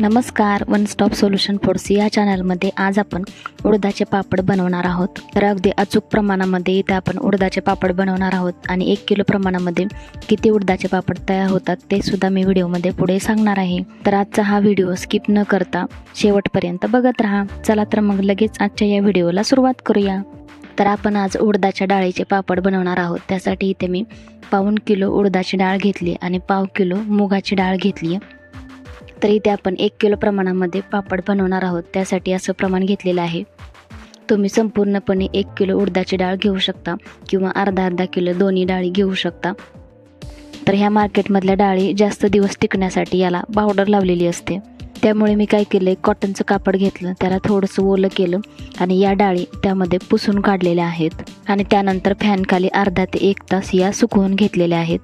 नमस्कार one stop solution फोर्सी या चॅनलमध्ये आज आपण उडदाचे पापड बनवणार आहोत. तर अगदी अचूक प्रमाणामध्ये इथे आपण उडदाचे पापड बनवणार आहोत आणि एक किलो प्रमाणामध्ये किती उडदाचे पापड तयार होतात ते सुद्धा मी व्हिडिओमध्ये पुढे सांगणार आहे. तर आजचा हा व्हिडिओ स्किप न करता शेवटपर्यंत बघत राहा. चला तर मग लगेच आजच्या या व्हिडिओला सुरुवात करूया. तर आपण आज उडदाच्या डाळीचे पापड बनवणार आहोत. त्यासाठी इथे मी पाऊण किलो उडदाची डाळ घेतली आणि पाव किलो मुगाची डाळ घेतली आहे. तर इथे आपण एक किलो प्रमाणामध्ये पापड बनवणार आहोत. त्यासाठी असं प्रमाण घेतलेलं आहे. तुम्ही संपूर्णपणे एक किलो उडदाची डाळ घेऊ शकता किंवा अर्धा अर्धा किलो दोन्ही डाळी घेऊ शकता. तर ह्या मार्केटमधल्या डाळी जास्त दिवस टिकण्यासाठी याला पावडर लावलेली असते. त्यामुळे मी काय केलं कॉटनचं कापड घेतलं त्याला थोडंसं ओलं केलं आणि या डाळी त्यामध्ये पुसून काढलेल्या आहेत. आणि त्यानंतर फॅनखाली अर्धा ते एक तास या सुकवून घेतलेल्या आहेत.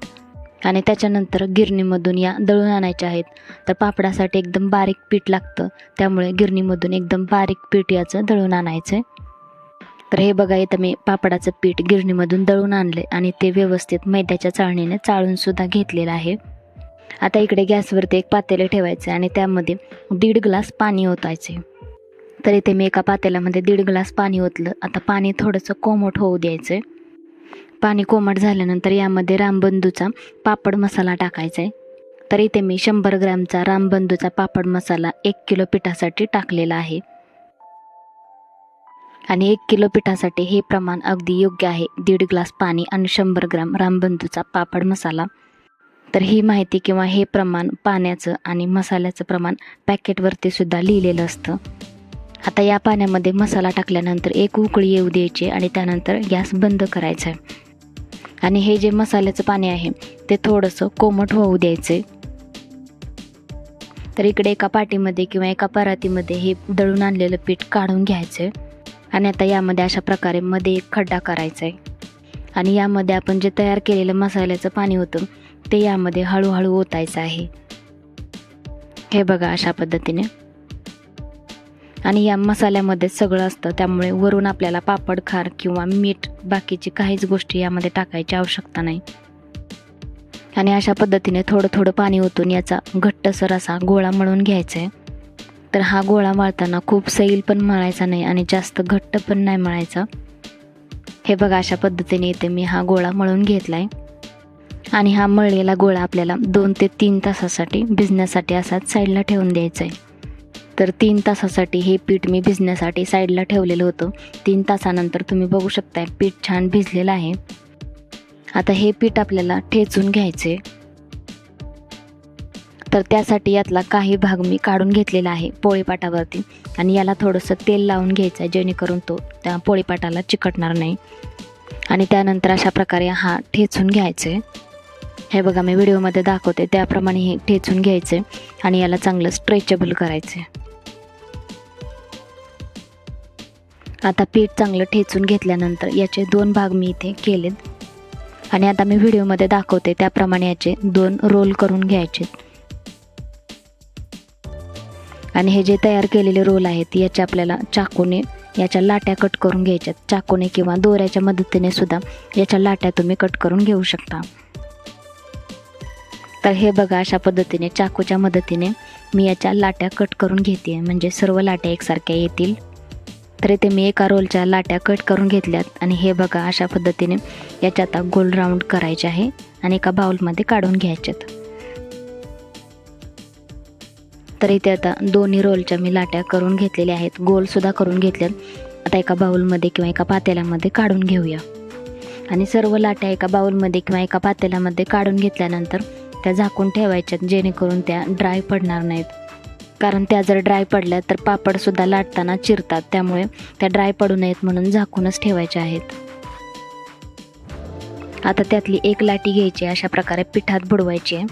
आणि त्याच्यानंतर गिरणीमधून या दळून आणायच्या आहेत. तर पापडासाठी एकदम बारीक पीठ लागतं. त्यामुळे गिरणीमधून एकदम बारीक पीठ याचं दळून आणायचं तर हे बघा इथं मी पापडाचं पीठ गिरणीमधून दळून आणले आणि ते व्यवस्थित मैद्याच्या चाळणीने चाळूनसुद्धा घेतलेलं आहे. आता इकडे गॅसवरती एक पातेले ठेवायचे आणि त्यामध्ये दीड ग्लास पाणी ओतायचे तर इथे मी एका पातेल्यामध्ये दीड ग्लास पाणी ओतलं. आता पाणी थोडंसं कोमट होऊ द्यायचं पाणी कोमट झाल्यानंतर यामध्ये रामबंधूचा पापड मसाला टाकायचा आहे तर इथे मी शंभर ग्रॅमचा रामबंधूचा पापड मसाला एक किलो पिठासाठी टाकलेला आहे. आणि एक किलो पिठासाठी हे प्रमाण अगदी योग्य आहे. दीड ग्लास पाणी आणि शंभर ग्रॅम रामबंधूचा पापड मसाला. तर ही माहिती किंवा हे प्रमाण पाण्याचं आणि मसाल्याचं प्रमाण पॅकेटवरती सुद्धा लिहिलेलं असतं. आता या पाण्यामध्ये मसाला टाकल्यानंतर एक उकळी येऊ द्यायची आणि त्यानंतर गॅस बंद करायचा आहे आणि हे जे मसाल्याचं पाणी आहे ते थोडंसं कोमट होऊ द्यायचे तर इकडे एका पाटीमध्ये किंवा एका परातीमध्ये हे दळून आणलेलं पीठ काढून घ्यायचं आणि आता यामध्ये अशा प्रकारे मध्ये एक खड्डा करायचा आहे आणि यामध्ये आपण जे तयार केलेलं मसाल्याचं पाणी होतं ते यामध्ये हळूहळू ओतायचं आहे. हे बघा अशा पद्धतीने. आणि या मसाल्यामध्ये सगळं असतं. त्यामुळे वरून आपल्याला पापड खार किंवा मीठ बाकीची काहीच गोष्टी यामध्ये टाकायची आवश्यकता नाही. आणि अशा पद्धतीने थोडं थोडं पाणी ओतून याचा घट्टसर असा गोळा मळून घ्यायचा आहे तर हा गोळा मळताना खूप सैल पण मळायचा नाही आणि जास्त घट्ट पण नाही मळायचा. हे बघा अशा पद्धतीने इथे मी हा गोळा मळून घेतला आहे आणि हा मळलेला गोळा आपल्याला दोन ते तीन तासासाठी भिजण्यासाठी असाच साईडला ठेवून द्यायचा आहे तर तीन तासासाठी हे पीठ मी भिजण्यासाठी साईडला ठेवलेलं होतं. तीन तासानंतर तुम्ही बघू शकताय पीठ छान भिजलेलं आहे. आता हे पीठ आपल्याला ठेचून घ्यायचे. तर त्यासाठी यातला काही भाग मी काढून घेतलेला आहे पोळीपाटावरती. आणि याला थोडंसं तेल लावून घ्यायचं आहे जेणेकरून तो त्या पोळीपाटाला चिकटणार नाही. आणि त्यानंतर अशा प्रकारे हा ठेचून घ्यायचे. हे बघा मी व्हिडिओमध्ये दाखवते त्याप्रमाणे हे ठेचून घ्यायचे. आणि याला चांगलं स्ट्रेचेबल करायचे. आता पीठ चांगलं ठेचून घेतल्यानंतर याचे दोन भाग मी इथे केलेत. आणि आता मी व्हिडिओमध्ये दाखवते त्याप्रमाणे याचे दोन रोल करून घ्यायचे. आणि हे जे तयार केलेले रोल आहेत याचे आपल्याला चाकूने याच्या लाट्या कट करून घ्यायच्यात. चाकूने किंवा दोऱ्याच्या मदतीने सुद्धा याच्या लाट्या तुम्ही कट करून घेऊ शकता. तर हे बघा अशा पद्धतीने चाकूच्या मदतीने मी याच्या लाट्या कट करून घेते म्हणजे सर्व लाट्या एकसारख्या येतील. तर इथे मी एका रोलच्या लाट्या कट करून घेतल्यात. आणि हे बघा अशा पद्धतीने याच्या आता गोल राऊंड करायचे आहे आणि एका बाउलमध्ये काढून घ्यायच्यात तर इथे आता दोन्ही रोलच्या मी लाट्या करून घेतलेल्या आहेत. गोलसुद्धा करून घेतल्यात. आता एका बाउलमध्ये किंवा एका पातेल्यामध्ये काढून घेऊया. आणि सर्व लाट्या एका बाउलमध्ये किंवा एका पातेल्यामध्ये काढून घेतल्यानंतर त्या झाकून ठेवायच्यात जेणेकरून त्या ड्राय पडणार नाहीत. कारण त्या जर ड्राय पडल्या तर पापडसुद्धा लाटताना चिरतात. त्यामुळे त्या ड्राय पडू नयेत म्हणून झाकूनच ठेवायच्या आहेत. आता त्यातली एक लाटी घ्यायची अशा प्रकारे पिठात बुडवायची. आहे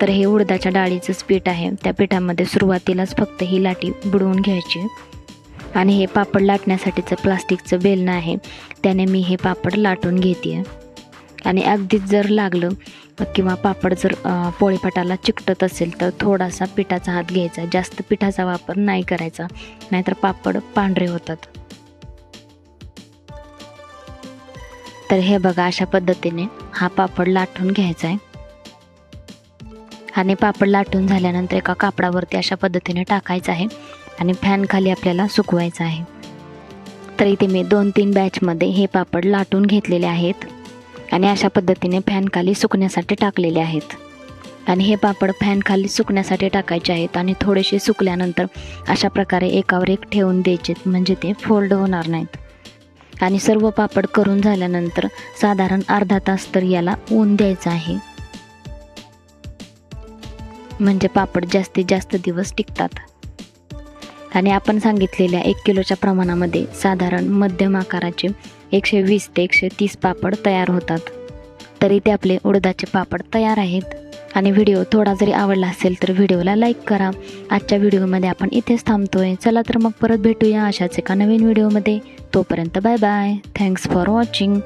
तर हे उडदाच्या डाळीचंच पीठ आहे. त्या पिठामध्ये सुरुवातीलाच फक्त ही लाटी बुडवून घ्यायची. आणि हे पापड लाटण्यासाठीचं प्लास्टिकचं बेलणं आहे. त्याने मी हे पापड लाटून घेते आणि अगदीच जर लागलं किंवा पापड जर पोळीपाटाला चिकटत असेल तर थोडासा पिठाचा हात घ्यायचा. जास्त पिठाचा वापर नाही करायचा नाहीतर पापड पांढरे होतात. तर हे बघा अशा पद्धतीने हा पापड लाटून घ्यायचा आहे. आणि पापड लाटून झाल्यानंतर एका कापडावरती अशा पद्धतीने टाकायचं आहे आणि फॅन खाली आपल्याला सुकवायचं आहे. तर इथे मी दोन तीन बॅचमध्ये हे पापड लाटून घेतलेले आहेत. आणि अशा पद्धतीने फॅनखाली सुकण्यासाठी टाकलेले आहेत. आणि हे पापड फॅनखाली सुकण्यासाठी टाकायचे आहेत आणि थोडेसे सुकल्यानंतर अशा प्रकारे एकावर एक ठेवून द्यायचे म्हणजे ते फोल्ड होणार नाहीत. आणि सर्व पापड करून झाल्यानंतर साधारण अर्धा तास तर याला ऊन द्यायचं आहे. म्हणजे पापड जास्तीत जास्त दिवस टिकतात. आणि आपण सांगितलेल्या एक किलोच्या प्रमाणामध्ये साधारण मध्यम आकाराचे एकशे वीस ते एकशे तीस पापड तयार होतात. तरी ते आपले उडदाचे पापड तयार आहेत. आणि व्हिडिओ थोडा जरी आवडला असेल तर व्हिडिओला लाईक करा. आजच्या व्हिडिओमध्ये आपण इथेच थांबतोय. चला तर मग परत भेटूया अशाच एका नवीन व्हिडिओमध्ये. तोपर्यंत bye bye. Thanks for watching